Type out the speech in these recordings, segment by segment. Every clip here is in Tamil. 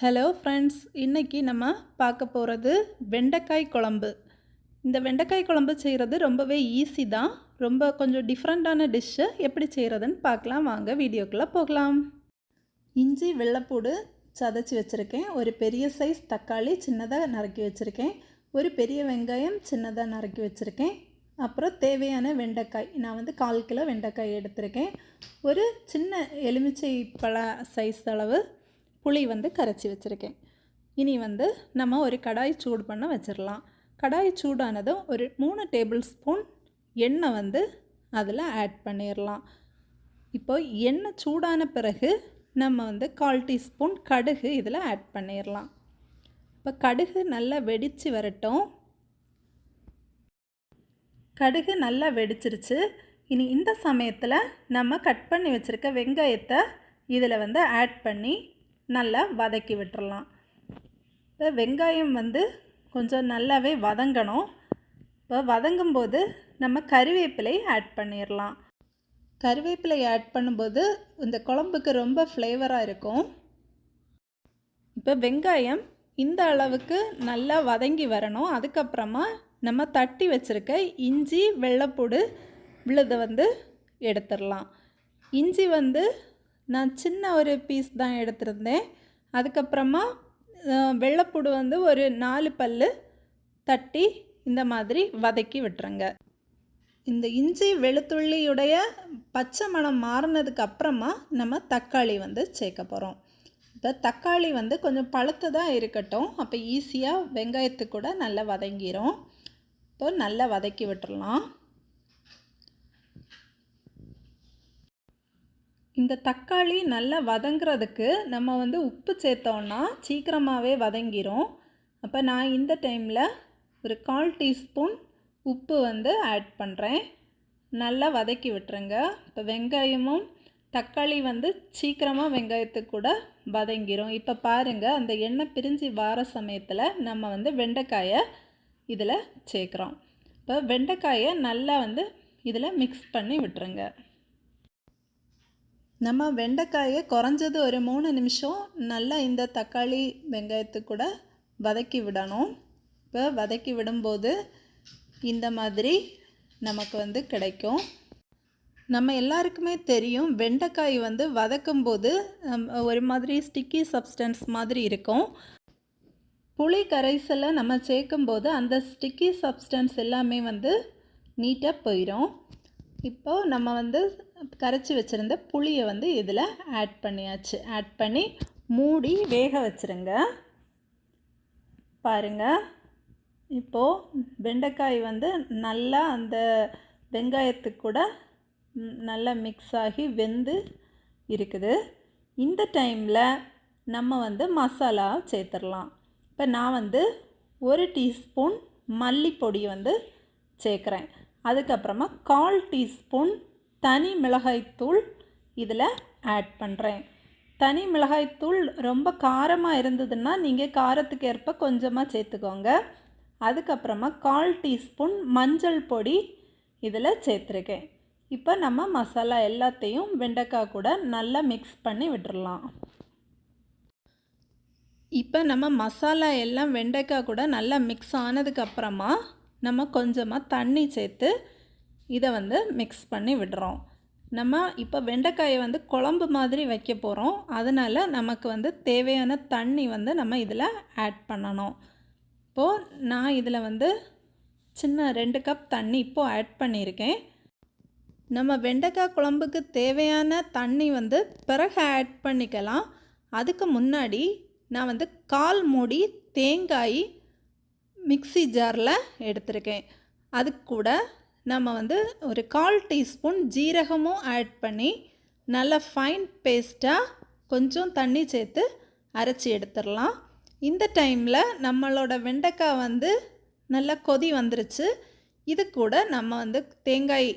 ஹலோ ஃப்ரெண்ட்ஸ் இன்றைக்கி நம்ம பார்க்க போகிறது வெண்டைக்காய் குழம்பு. இந்த வெண்டைக்காய் குழம்பு செய்கிறது ரொம்பவே ஈஸி தான். ரொம்ப கொஞ்சம் டிஃப்ரெண்ட்டான டிஷ்ஷு எப்படி செய்கிறதுன்னு பார்க்கலாம். வாங்க வீடியோக்குள்ளே போகலாம். இஞ்சி வெள்ளைப்பூடு சதைச்சி வச்சுருக்கேன். ஒரு பெரிய சைஸ் தக்காளி சின்னதாக நறுக்கி வச்சுருக்கேன். ஒரு பெரிய வெங்காயம் சின்னதாக நறுக்கி வச்சுருக்கேன். அப்புறம் தேவையான வெண்டைக்காய் நான் வந்து கால் கிலோ வெண்டைக்காய் எடுத்திருக்கேன். ஒரு சின்ன எலுமிச்சை பழ சைஸ் அளவு புளி வந்து கரைச்சி வச்சுருக்கேன். இனி வந்து நம்ம ஒரு கடாய் சூடு பண்ண வச்சிடலாம் கடாய் சூடானதும் ஒரு மூணு டேபிள் ஸ்பூன் எண்ணெய் வந்து அதில் ஆட் பண்ணிடலாம் இப்போ எண்ணெய் சூடான பிறகு நம்ம வந்து கால் டீஸ்பூன் கடுகு இதில் ஆட் பண்ணிடலாம் இப்போ கடுகு நல்லா வெடித்து வரட்டும். கடுகு நல்லா வெடிச்சிருச்சு. இனி இந்த சமயத்தில் நம்ம கட் பண்ணி வச்சுருக்க வெங்காயத்தை இதில் வந்து ஆட் பண்ணி நல்லா வதக்கி விட்டுறலாம். இப்போ வெங்காயம் வந்து கொஞ்சம் நல்லாவே வதங்கணும். இப்போ வதங்கும்போது நம்ம கறிவேப்பிலை ஆட் பண்ணிடலாம் கறிவேப்பிலை ஆட் பண்ணும்போது இந்த குழம்புக்கு ரொம்ப ஃப்ளேவராக இருக்கும். இப்போ வெங்காயம் இந்த அளவுக்கு நல்லா வதங்கி வரணும். அதுக்கப்புறமா நம்ம தட்டி வச்சுருக்க இஞ்சி வெள்ளைப்பூடு விழுதை வந்து எடுத்துடலாம் இஞ்சி வந்து நான் சின்ன ஒரு பீஸ் தான் எடுத்திருந்தேன். அதுக்கப்புறமா வெள்ளைப்பூடு வந்து ஒரு நாலு பல் தட்டி இந்த மாதிரி வதக்கி விட்டுருங்க. இந்த இஞ்சி வெளுத்துள்ளியுடைய பச்சை மணம் மாறினதுக்கு அப்புறமா நம்ம தக்காளி வந்து சேர்க்க போகிறோம் இப்போ தக்காளி வந்து கொஞ்சம் பழுத்ததாக இருக்கட்டும். அப்போ ஈஸியாக வெங்காயத்துக்கு கூட நல்லா வதங்கிடும் இப்போ நல்லா வதக்கி விட்டுடலாம் இந்த தக்காளி நல்லா வதங்குறதுக்கு நம்ம வந்து உப்பு சேர்த்தோன்னா சீக்கிரமாகவே வதங்கிரும். அப்போ நான் இந்த டைமில் ஒரு கால் டீஸ்பூன் உப்பு வந்து ஆட் பண்ணுறேன் நல்லா வதக்கி விட்டுருங்க. இப்போ வெங்காயமும் தக்காளி வந்து சீக்கிரமாக வெங்காயத்துக்கு கூட வதங்கிரும். இப்போ பாருங்கள் அந்த எண்ணெய் பிரிஞ்சு வார சமயத்தில் நம்ம வந்து வெண்டைக்காயை இதில் சேர்க்குறோம். இப்போ வெண்டைக்காயை நல்லா வந்து இதில் மிக்ஸ் பண்ணி விட்டுருங்க. நம்ம வெண்டைக்காயை குறைஞ்சது ஒரு மூணு நிமிஷம் நல்லா இந்த தக்காளி வெங்காயத்து கூட வதக்கி விடணும். இப்போ வதக்கி விடும்போது இந்த மாதிரி நமக்கு வந்து கிடைக்கும். நம்ம எல்லாருக்குமே தெரியும் வெண்டைக்காய் வந்து வதக்கும்போது ஒரு மாதிரி ஸ்டிக்கி சப்ஸ்டன்ஸ் மாதிரி இருக்கும். புளி கரைசலை நம்ம சேர்க்கும்போது அந்த ஸ்டிக்கி சப்ஸ்டன்ஸ் எல்லாமே வந்து நீட்டாக போயிடும் இப்போது நம்ம வந்து கரைச்சி வச்சுருந்த புளியை வந்து இதில் ஆட் பண்ணியாச்சு. ஆட் பண்ணி மூடி வேக வச்சுருங்க. பாருங்கள் இப்போது வெண்டைக்காய் வந்து நல்லா அந்த வெங்காயத்துக்கு கூட நல்லா மிக்ஸ் ஆகி வெந்து இருக்குது. இந்த டைமில் நம்ம வந்து மசாலா சேர்த்துடலாம். இப்போ நான் வந்து ஒரு டீஸ்பூன் மல்லிப்பொடி வந்து சேர்க்குறேன். அதுக்கப்புறமா கால் டீஸ்பூன் தனி மிளகாய்த்தூள் இதில் ஆட் பண்ணுறேன். தனி மிளகாய்த்தூள் ரொம்ப காரமாக இருந்ததுன்னா நீங்கள் காரத்துக்கு ஏற்ப கொஞ்சமாக சேர்த்துக்கோங்க. அதுக்கப்புறமா கால் டீஸ்பூன் மஞ்சள் பொடி இதில் சேர்த்துருக்கேன். இப்போ நம்ம மசாலா எல்லாத்தையும் வெண்டைக்காய் கூட நல்லா மிக்ஸ் பண்ணி விட்டுடலாம் இப்போ நம்ம மசாலா எல்லாம் வெண்டைக்காய் கூட நல்லா மிக்ஸ் ஆனதுக்கப்புறமா நம்ம கொஞ்சமாக தண்ணி சேர்த்து இதை வந்து மிக்ஸ் பண்ணி விடுறோம். நம்ம இப்போ வெண்டைக்காயை வந்து குழம்பு மாதிரி வைக்க போகிறோம் அதனால் நமக்கு வந்து தேவையான தண்ணி வந்து நம்ம இதில் ஆட் பண்ணணும். இப்போது நான் இதில் வந்து சின்ன ரெண்டு கப் தண்ணி இப்போது ஆட் பண்ணியிருக்கேன். நம்ம வெண்டைக்காய் குழம்புக்கு தேவையான தண்ணி வந்து பிறகு ஆட் பண்ணிக்கலாம். அதுக்கு முன்னாடி நான் வந்து கால் மூடி தேங்காய் மிக்சி ஜாரில் எடுத்திருக்கேன். அது கூட நம்ம வந்து ஒரு கால் டீஸ்பூன் ஜீரகமும் ஆட் பண்ணி நல்லா ஃபைன் பேஸ்ட்டாக கொஞ்சம் தண்ணி சேர்த்து அரைச்சி எடுத்துடலாம். இந்த டைமில் நம்மளோட வெண்டைக்காய் வந்து நல்லா கொதி வந்துருச்சு. இது கூட நம்ம வந்து தேங்காய்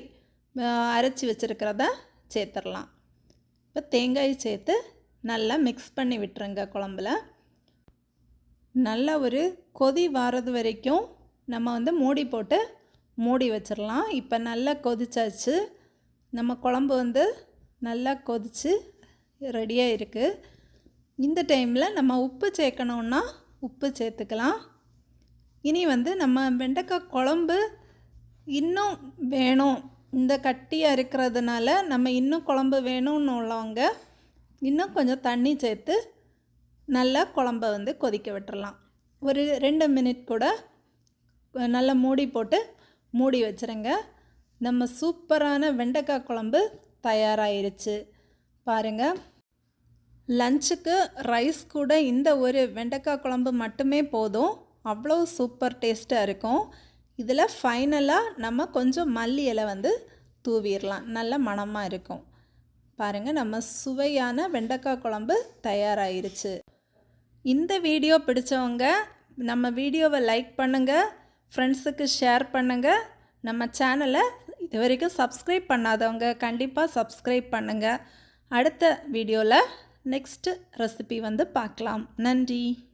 அரைச்சி வச்சுருக்கிறத சேர்த்துடலாம். இப்போ தேங்காய் சேர்த்து நல்லா மிக்ஸ் பண்ணி விட்டுருங்க குழம்புல. நல்லா ஒரு கொதி வாரது வரைக்கும் நம்ம வந்து மூடி போட்டு மூடி வச்சிடலாம். இப்போ நல்லா கொதிச்சாச்சு. நம்ம குழம்பு வந்து நல்லா கொதித்து ரெடியாக இருக்குது இந்த டைமில் நம்ம உப்பு சேர்க்கணுன்னா உப்பு சேர்த்துக்கலாம். இனி வந்து நம்ம வெண்டைக்காய் குழம்பு இன்னும் வேணும். இந்த கட்டியாக இருக்கிறதுனால நம்ம இன்னும் குழம்பு வேணும்னு உள்ளவங்க இன்னும் கொஞ்சம் தண்ணி சேர்த்து நல்லா குழம்ப வந்து கொதிக்க விட்டுறலாம். ஒரு ரெண்டு மினிட் கூட நல்லா மூடி போட்டு மூடி வச்சுருங்க. நம்ம சூப்பரான வெண்டைக்காய் குழம்பு தயாராகிருச்சு பாருங்கள் லஞ்சுக்கு ரைஸ் கூட இந்த ஒரு வெண்டைக்காய் குழம்பு மட்டுமே போதும். அவ்வளோ சூப்பர் டேஸ்ட்டாக இருக்கும். இதில் ஃபைனலாக நம்ம கொஞ்சம் மல்லி இலை வந்து தூவிடலாம். நல்ல மணமாக இருக்கும். பாருங்கள் நம்ம சுவையான வெண்டைக்காய் குழம்பு தயாராகிருச்சு இந்த வீடியோ பிடிச்சவங்க நம்ம வீடியோவை லைக் பண்ணுங்கள் ஃப்ரெண்ட்ஸுக்கு ஷேர் பண்ணுங்கள் நம்ம சேனலை இது வரைக்கும் சப்ஸ்கிரைப் பண்ணாதவங்க கண்டிப்பாக சப்ஸ்கிரைப் பண்ணுங்கள் அடுத்த வீடியோவில் நெக்ஸ்ட்டு ரெசிபி வந்து பார்க்கலாம். நன்றி.